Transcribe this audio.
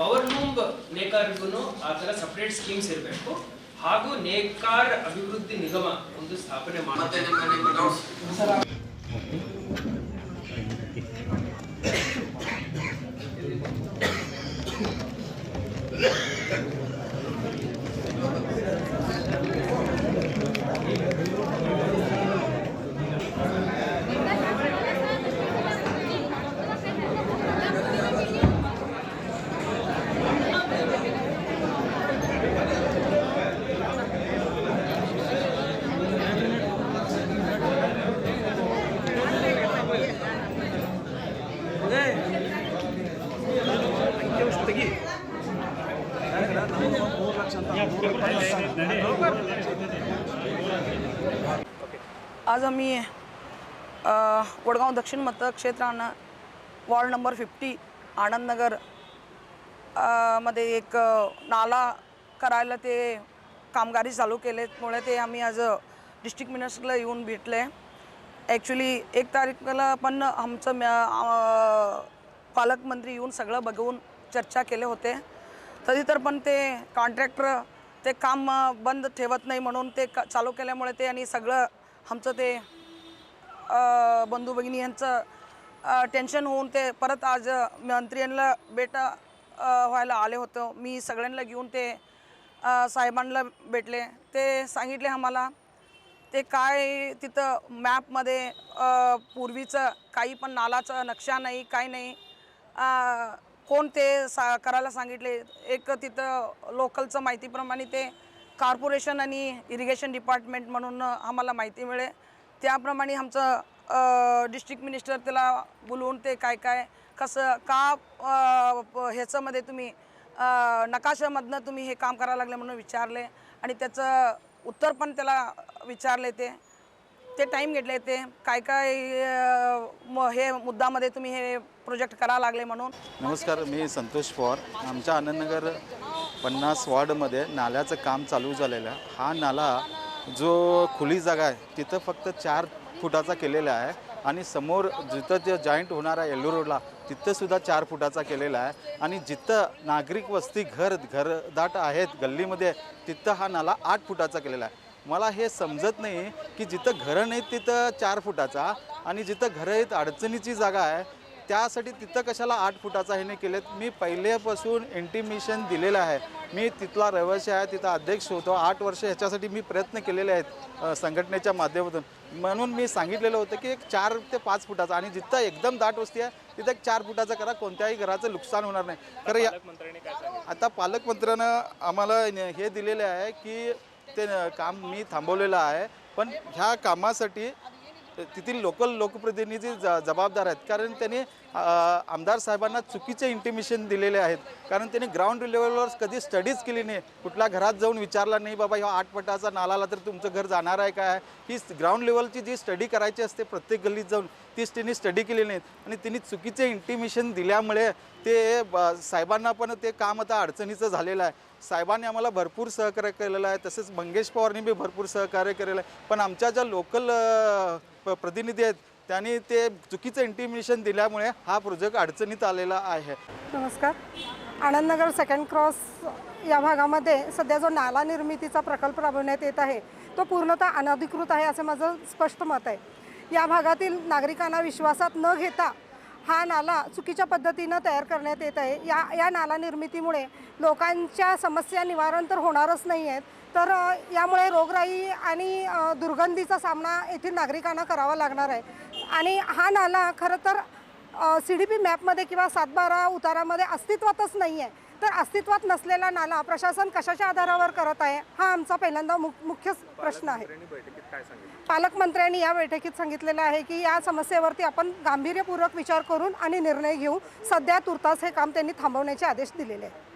Power loom ನೇಕಾರಿಗೂ ಆ ಥರ separate schemes ಇರಬೇಕು. ಹಾಗೂ ನೇಕಾರ್ ಅಭಿವೃದ್ಧಿ ನಿಗಮ ಒಂದು ಸ್ಥಾಪನೆ ಮಾಡುತ್ತೆ आज आम्ही वडगाव दक्षिण मतक्षेत्रानं वॉर्ड नंबर फिफ्टी आनंदनगरमध्ये एक नाला करायला ते कामगारी चालू केल्यामुळे ते आम्ही आज डिस्ट्रिक्ट मिनिस्टरला येऊन भेटले. ॲक्च्युली एक तारीखला पण आमचं पालकमंत्री येऊन सगळं बघून चर्चा केले होते. तरी तर पण ते कॉन्ट्रॅक्टर ते काम बंद ठेवत नाही म्हणून ते क चालू केल्यामुळे ते आणि सगळं आमचं ते बंधू भगिनी यांचं टेन्शन होऊन ते परत आज मंत्र्यांना भेट व्हायला आले होतं. मी सगळ्यांना घेऊन ते साहेबांना भेटले. ते सांगितले आम्हाला ते काय तिथं मॅपमध्ये पूर्वीचं काही पण नालाचं नक्षा नाही काही नाही. कोण ते सा करायला सांगितले? एक तिथं लोकलचं माहितीप्रमाणे ते कॉर्पोरेशन आणि इरिगेशन डिपार्टमेंट म्हणून आम्हाला माहिती मिळे त्याप्रमाणे आमचं डिस्ट्रिक्ट मिनिस्टर त्याला बोलवून ते काय काय कसं का ह्याच्यामध्ये तुम्ही नकाशामधनं तुम्ही हे काम करायला लागले म्हणून विचारले आणि त्याचं उत्तर पण त्याला विचारले ते. ते टाईम घेतले ते. काय काय म- हे मुद्दामध्ये तुम्ही हे प्रोजेक्ट करा लागले म्हणून? नमस्कार मी संतोष पवार. आमच्या आनंदनगर पन्नास वॉर्डमध्ये नाल्याचं काम चालू झालेलं आहे. हा नाला जो खुली जागा आहे तिथं फक्त चार फुटाचा केलेला आहे आणि समोर जिथं जे जॉईंट होणार आहे येल्लो रोडला तिथंसुद्धा चार फुटाचा केलेला आहे. आणि जिथं नागरिक वस्ती घर घरदाट आहेत गल्लीमध्ये तिथं हा नाला आठ फुटाचा केलेला आहे. मला हे समजत नाही की जिथं घरं नाहीत तिथं चार फुटाचा आणि जिथं घरं आहेत अडचणीची जागा आहे त्यासाठी तिथं कशाला आठ फुटाचा हे नाही केलेत. मी पहिल्यापासून इंटिमेशन दिलेलं आहे. मी तिथला रहिवासी आहे तिथं अध्यक्ष होतो. आठ वर्ष ह्याच्यासाठी मी प्रयत्न केलेले आहेत संघटनेच्या माध्यमातून. म्हणून मी सांगितलेलं होतं की एक चार ते पाच फुटाचा आणि जिथं एकदम दाट वस्ती आहे तिथं एक चार फुटाचा करा कोणत्याही घराचं नुकसान होणार नाही. खरं या आता पालकमंत्र्यानं आम्हाला हे दिलेले आहे की ते काम मी थांबवलेलं आहे. पण ह्या कामासाठी तिथील लोकल लोकप्रतिनिधी ज जबाबदार आहेत. कारण त्यांनी आमदार साहेबांना चुकीचे इंटिमेशन दिलेले आहेत. कारण त्यांनी ग्राउंड लेवलवर कधी स्टडीज केली नाही. कुठल्या घरात जाऊन विचारला नाही बाबा ह्या आठ पटाचा नालाला तर तुमचं घर जाणार आहे काय? ही ग्राउंड लेवलची जी स्टडी करायची असते प्रत्येक गल्लीत जाऊन तीच त्यांनी स्टडी केली नाहीत. आणि त्यांनी चुकीचे इंटिमेशन दिल्यामुळे ते ब- साहेबांना पण ते काम आता अडचणीचं झालेलं आहे. साहेबांनी आम्हाला भरपूर सहकार्य केलेलं आहे. तसेच मंगेश पवारनी बी भरपूर सहकार्य केलेलं आहे. पण आमच्या ज्या लोकल प्रतिनिधी आहेत त्यांनी ते चुकीचं इंटिमेशन दिल्यामुळे हा प्रोजेक्ट अडचणीत आलेला आहे. नमस्कार. आनंदनगर सेकंड क्रॉस या भागामध्ये सध्या जो नाला निर्मितीचा प्रकल्प राबवण्यात येत आहे तो पूर्णतः अनधिकृत आहे असं माझं स्पष्ट मत आहे. या भागातील नागरिकांना विश्वासात न घेता हा नाला चुकीच्या पद्धतीनं तयार करण्यात येत आहे. या या नाला निर्मितीमुळे लोकांच्या समस्या निवारण तर होणारच नाही आहेत. तर यामुळे रोगराई आणि दुर्गंधीचा सामना येथील नागरिकांना करावा लागणार आहे. आणि हा नाला खरं तर सी डी पी मॅपमध्ये किंवा सातबारा उतारामध्ये अस्तित्वातच नाही आहे. तर अस्तित्वात नसलेला नाला प्रशासन कशाच्या आधारावर करत आहे हा आमचा पहिल्यांदा मुख्य प्रश्न आहे. पालकमंत्र्यांनी या बैठकीत सांगितलेलं आहे की या समस्येवरती आपण गांभीर्यपूर्वक विचार करून आणि निर्णय घेऊ सध्या तुर्तास हे काम त्यांनी थांबवण्याचे आदेश दिलेले आहेत.